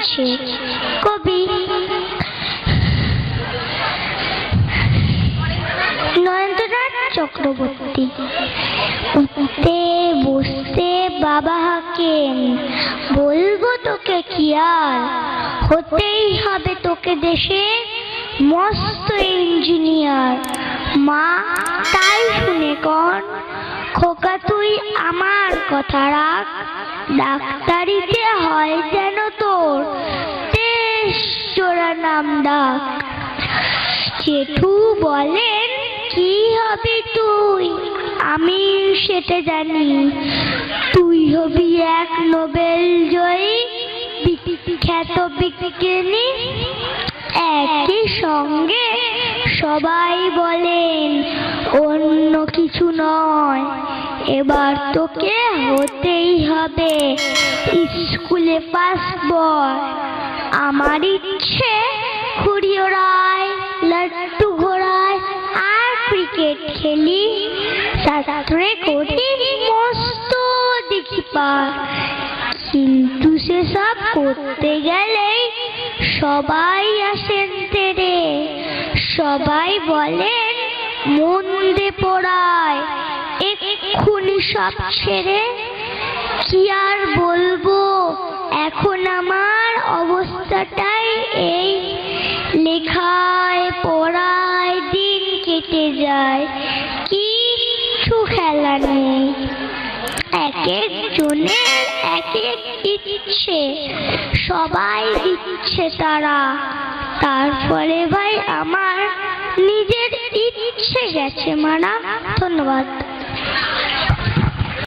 আছে। কবি। চক্রবর্তী। উঠতে, বসতে বাবা হাকেন। বলব তোকে কি আর? হতেই হবে তোকে দেশে মস্ত ইঞ্জিনিয়ার। মা তাই শুনে কন খোকা, তুই আমার কথা রাখ। ডাক্তারিতে হয় যেন তোর জোড়া নাম ডাক। জেঠু বলেন, কি হবি তুই? আমি সেটা জানি। তুই হবি এক নোবেল জয়ী বিখ্যাত বিজ্ঞানী একই সঙ্গে সবাই বলেন অন্য কিছু নয়। এবার তোকে হতেই হবে স্কুলে পাস বয়। আমার ইচ্ছে খুঁড়ি ওড়ায় লাড্ডু ঘোড়ায় আর ক্রিকেট খেলি। শাস্ত্রে করি মস্ত দেখি পার কিন্তু সেসব করতে গেলেই সবাই আসেন তেরে। সবাই বলেন মন দিয়ে পড়ায়, এক্ষুনি সব ছেড়ে কি আর বলব? এখন আমার অবস্থাটাই এই। লেখায়, পড়ায় দিন কেটে যায়, কিচ্ছু খেলা নেই। এক একজনের এক এক ইচ্ছে, সবাই দিচ্ছে তারা। তারপরে গেছে মারা ধন্যবাদ।